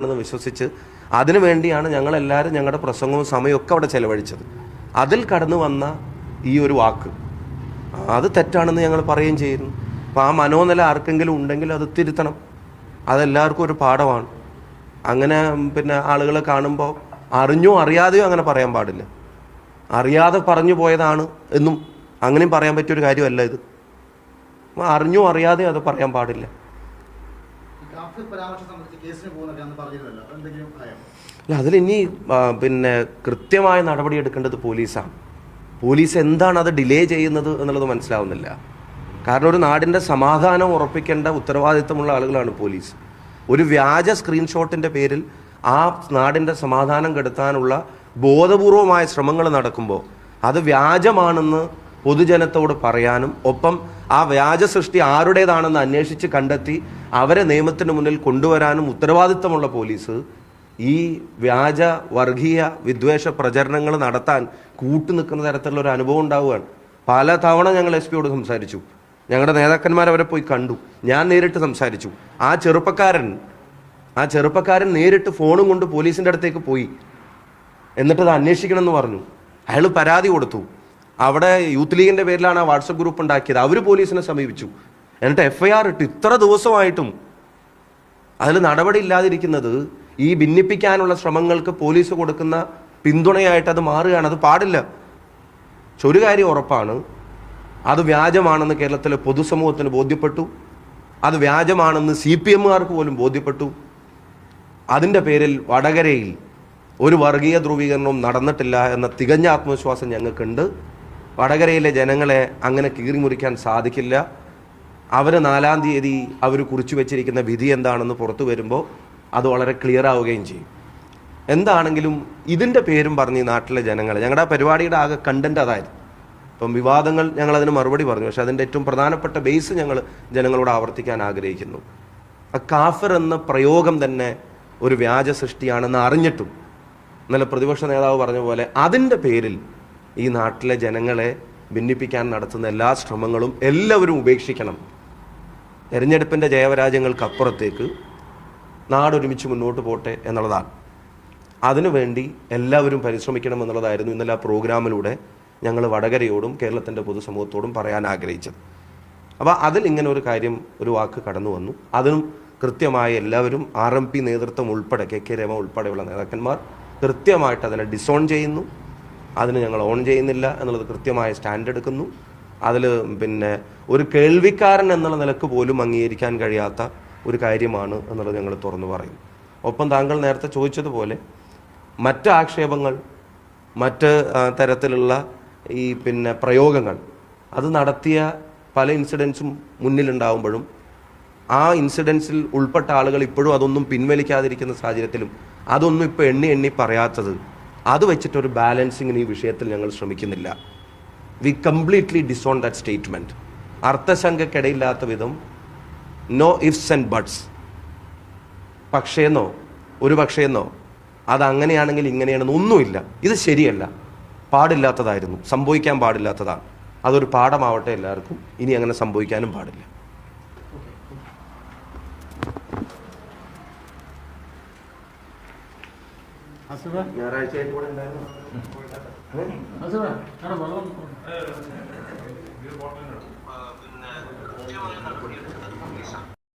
എന്ന് വിശ്വസിച്ച് അതിനു വേണ്ടിയാണ് ഞങ്ങളെല്ലാവരും ഞങ്ങളുടെ പ്രസംഗവും സമയവും ഒക്കെ അവിടെ ചെലവഴിച്ചത്. അതിൽ കടന്നു വന്ന ഈ ഒരു വാക്ക്. അത് തെറ്റാണെന്ന് ഞങ്ങൾ പറയുകയും ചെയ്യുന്നു. അപ്പോൾ ആ മനോനില ആർക്കെങ്കിലും ഉണ്ടെങ്കിൽ അത് തിരുത്തണം. അതെല്ലാവർക്കും ഒരു പാഠമാണ്. അങ്ങനെ പിന്നെ ആളുകളെ കാണുമ്പോൾ അറിഞ്ഞോ അറിയാതെയോ അങ്ങനെ പറയാൻ പാടില്ല. അറിയാതെ പറഞ്ഞു പോയതാണ് എന്നും അങ്ങനെയും പറയാൻ പറ്റിയൊരു കാര്യമല്ല ഇത്. അറിഞ്ഞോ അറിയാതെയോ അത് പറയാൻ പാടില്ല. അല്ല അതിലിനി പിന്നെ കൃത്യമായ നടപടി എടുക്കേണ്ടത് പോലീസാണ്. പോലീസ് എന്താണ് അത് ഡിലേ ചെയ്യുന്നത് എന്നുള്ളത് മനസ്സിലാവുന്നില്ല. കാരണം ഒരു നാടിന്റെ സമാധാനം ഉറപ്പിക്കേണ്ട ഉത്തരവാദിത്തമുള്ള ആളുകളാണ് പോലീസ്. ഒരു വ്യാജ സ്ക്രീൻഷോട്ടിന്റെ പേരിൽ ആ നാടിന്റെ സമാധാനം കെടുത്താനുള്ള ബോധപൂർവമായ ശ്രമങ്ങൾ നടക്കുമ്പോൾ അത് വ്യാജമാണെന്ന് പൊതുജനത്തോട് പറയാനും ഒപ്പം ആ വ്യാജ സൃഷ്ടി ആരുടേതാണെന്ന് അന്വേഷിച്ച് കണ്ടെത്തി അവരെ നിയമത്തിന് മുന്നിൽ കൊണ്ടുവരാനും ഉത്തരവാദിത്തമുള്ള പോലീസ് ഈ വ്യാജ വർഗീയ വിദ്വേഷ പ്രചരണങ്ങൾ നടത്താൻ കൂട്ടുനിൽക്കുന്ന തരത്തിലുള്ള ഒരു അനുഭവം ഉണ്ടാവുകയാണ്. പല തവണ ഞങ്ങൾ എസ് പിയോട് സംസാരിച്ചു. ഞങ്ങളുടെ നേതാക്കന്മാർ അവരെ പോയി കണ്ടു. ഞാൻ നേരിട്ട് സംസാരിച്ചു. ആ ചെറുപ്പക്കാരൻ ആ ചെറുപ്പക്കാരൻ നേരിട്ട് ഫോണും കൊണ്ട് പോലീസിന്റെ അടുത്തേക്ക് പോയി. എന്നിട്ടത് അന്വേഷിക്കണമെന്ന് പറഞ്ഞു. അയാൾ പരാതി കൊടുത്തു. അവിടെ യൂത്ത് ലീഗിന്റെ പേരിലാണ് ആ വാട്സപ്പ് ഗ്രൂപ്പ് ഉണ്ടാക്കിയത്. അവർ പോലീസിനെ സമീപിച്ചു. എന്നിട്ട് എഫ്ഐആർ ഇട്ടു ഇത്ര ദിവസമായിട്ടും അതിൽ നടപടി ഇല്ലാതിരിക്കുന്നത് ഈ ഭിന്നിപ്പിക്കാനുള്ള ശ്രമങ്ങൾക്ക് പോലീസ് കൊടുക്കുന്ന പിന്തുണയായിട്ട് അത് മാറുകയാണ്. അത് പാടില്ല. ഒരു കാര്യം ഉറപ്പാണ്. അത് വ്യാജമാണെന്ന് കേരളത്തിലെ പൊതുസമൂഹത്തിന് ബോധ്യപ്പെട്ടു. അത് വ്യാജമാണെന്ന് സി പി എമ്മുകാർക്ക് പോലും ബോധ്യപ്പെട്ടു. അതിന്റെ പേരിൽ വടകരയിൽ ഒരു വർഗീയ ധ്രുവീകരണവും നടന്നിട്ടില്ല എന്ന തികഞ്ഞ ആത്മവിശ്വാസം ഞങ്ങൾക്കുണ്ട്. വടകരയിലെ ജനങ്ങളെ അങ്ങനെ കീറിമുറിക്കാൻ സാധിക്കില്ല. അവർ നാലാം തീയതി അവർ കുറിച്ചു വെച്ചിരിക്കുന്ന വിധി എന്താണെന്ന് പുറത്തു വരുമ്പോൾ അത് വളരെ ക്ലിയർ ആവുകയും ചെയ്യും. എന്താണെങ്കിലും ഇതിന്റെ പേരും പറഞ്ഞ് ഈ നാട്ടിലെ ജനങ്ങൾ ഞങ്ങളുടെ ആ പരിപാടിയുടെ ആകെ കണ്ടന്റ് അതായിരുന്നു ഇപ്പം വിവാദങ്ങൾ ഞങ്ങൾ അതിന് മറുപടി പറഞ്ഞു പക്ഷെ അതിന്റെ ഏറ്റവും പ്രധാനപ്പെട്ട ബേസ് ഞങ്ങൾ ജനങ്ങളോട് ആവർത്തിക്കാൻ ആഗ്രഹിക്കുന്നു. ആ കാഫർ എന്ന പ്രയോഗം തന്നെ ഒരു വ്യാജ സൃഷ്ടിയാണെന്ന് അറിഞ്ഞിട്ടും ഇന്നലെ പ്രതിപക്ഷ നേതാവ് പറഞ്ഞ പോലെ അതിന്റെ പേരിൽ ഈ നാട്ടിലെ ജനങ്ങളെ ഭിന്നിപ്പിക്കാൻ നടത്തുന്ന എല്ലാ ശ്രമങ്ങളും എല്ലാവരും ഉപേക്ഷിക്കണം. തെരഞ്ഞെടുപ്പിന്റെ ജയപരാജയങ്ങൾക്കപ്പുറത്തേക്ക് നാടൊരുമിച്ച് മുന്നോട്ട് പോട്ടെ എന്നുള്ളതാണ്. അതിനുവേണ്ടി എല്ലാവരും പരിശ്രമിക്കണം എന്നുള്ളതായിരുന്നു ഇന്നലെ ആ പ്രോഗ്രാമിലൂടെ ഞങ്ങൾ വടകരയോടും കേരളത്തിന്റെ പൊതുസമൂഹത്തോടും പറയാൻ ആഗ്രഹിച്ചത്. അപ്പോൾ അതിൽ ഇങ്ങനെ ഒരു കാര്യം ഒരു വാക്ക് കടന്നു വന്നു. അതിനും കൃത്യമായി എല്ലാവരും ആർ എം പി നേതൃത്വം ഉൾപ്പെടെ കെ കെ രമ ഉൾപ്പെടെയുള്ള നേതാക്കന്മാർ കൃത്യമായിട്ട് അതിനെ ഡിസോൺ ചെയ്യുന്നു. അതിന് ഞങ്ങൾ ഓൺ ചെയ്യുന്നില്ല എന്നുള്ളത് കൃത്യമായ സ്റ്റാൻഡ് എടുക്കുന്നു. അതിൽ പിന്നെ ഒരു കേൾവിക്കാരൻ എന്നുള്ള നിലയ്ക്ക് പോലും അംഗീകരിക്കാൻ കഴിയാത്ത ഒരു കാര്യമാണ് എന്നുള്ളത് ഞങ്ങൾ തുറന്നു പറയും ഒപ്പം താങ്കൾ നേരത്തെ ചോദിച്ചതുപോലെ മറ്റ് ആക്ഷേപങ്ങൾ മറ്റ് തരത്തിലുള്ള ഈ പിന്നെ പ്രയോഗങ്ങൾ അത് നടത്തിയ പല ഇൻസിഡൻസും മുന്നിലുണ്ടാവുമ്പോഴും ആ ഇൻസിഡൻസിൽ ഉൾപ്പെട്ട ആളുകൾ ഇപ്പോഴും അതൊന്നും പിൻവലിക്കാതിരിക്കുന്ന സാഹചര്യത്തിലും അതൊന്നും ഇപ്പോൾ എണ്ണി എണ്ണി പറയാത്തത് അത് വെച്ചിട്ടൊരു ബാലൻസിങ്ങിന് ഈ വിഷയത്തിൽ ഞങ്ങൾ ശ്രമിക്കുന്നില്ല. We completely disown that statement അർത്ഥശങ്കക്കിടയില്ലാത്ത വിധം നോ ഇഫ്സ് ആൻഡ് ബട്ട്സ് പക്ഷേന്നോ ഒരു പക്ഷേന്നോ അത് അങ്ങനെയാണെങ്കിൽ ഇങ്ങനെയാണെന്ന് ഒന്നുമില്ല. ഇത് ശരിയല്ല. പാടില്ലാത്തതായിരുന്നു. സംഭവിക്കാൻ പാടില്ലാത്തതാണ്. അതൊരു പാഠമാവട്ടെ എല്ലാവർക്കും. ഇനി അങ്ങനെ സംഭവിക്കാനും പാടില്ല. അസുഖ ഞായറാഴ്ച കൂടെ ഉണ്ടായിരുന്നു അസുഖ അവിടെ വെള്ളം